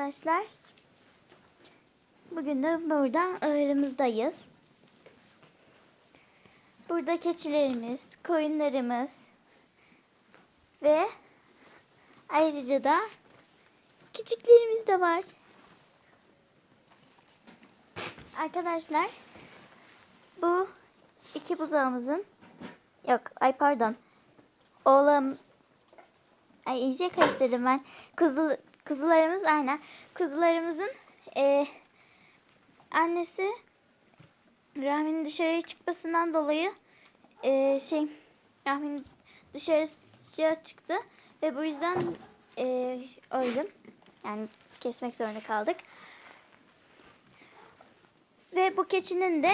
Arkadaşlar bugün de burada ağırımızdayız. Burada keçilerimiz, koyunlarımız ve ayrıca da küçüklerimiz de var. Arkadaşlar bu iki buzağımızın yok ay pardon oğlum Ay iyice karıştırdım ben. Kuzu, kuzularımız aynen. Kuzularımızın e, annesi Rahmi'nin dışarıya çıkmasından dolayı e, şey Rahmi'nin dışarıya çıktı ve bu yüzden e, öldüm. Yani kesmek zorunda kaldık. Ve bu keçinin de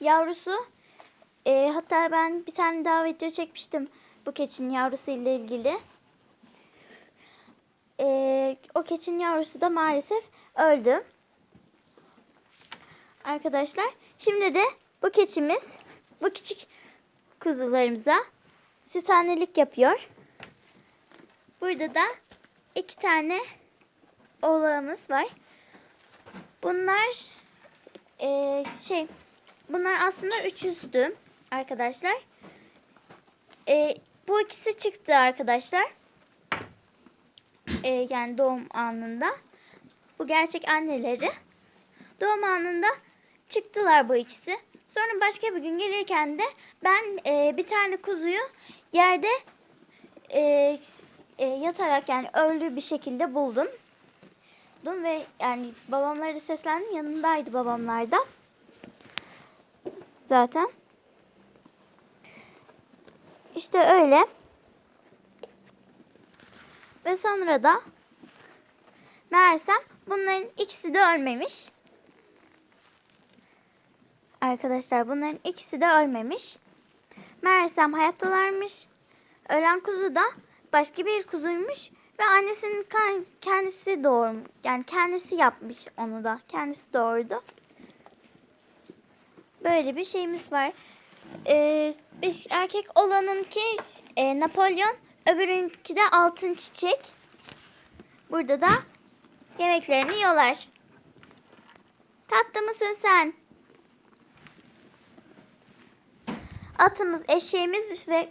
yavrusu e, hatta ben bir tane daha video çekmiştim bu keçinin yavrusu ile ilgili. O keçinin yavrusu da maalesef öldü. Arkadaşlar şimdi de bu keçimiz bu küçük kuzularımıza süt annelik yapıyor. Burada da iki tane oğlağımız var. Bunlar e, şey bunlar aslında 300'dü arkadaşlar. E, bu ikisi çıktı arkadaşlar. E, yani doğum anında. Bu gerçek anneleri. Doğum anında çıktılar bu ikisi. Sonra başka bir gün gelirken de ben e, bir tane kuzuyu yerde e, e, yatarak yani öldü bir şekilde buldum. Buldum Ve yani babamlara da seslendim. Yanındaydı babamlar da. Zaten. İşte öyle. Ve sonra da meğersem bunların ikisi de ölmemiş. Arkadaşlar bunların ikisi de ölmemiş. Meğersem hayattalarmış. Ölen kuzu da başka bir kuzuymuş ve annesinin kendisi doğurmuş. Yani kendisi yapmış onu da. Kendisi doğurdu. Böyle bir şeyimiz var. Ee, erkek olanınki e, Napolyon, öbürünki de altın çiçek. Burada da yemeklerini yiyorlar. Tatlı mısın sen? Atımız, eşeğimiz ve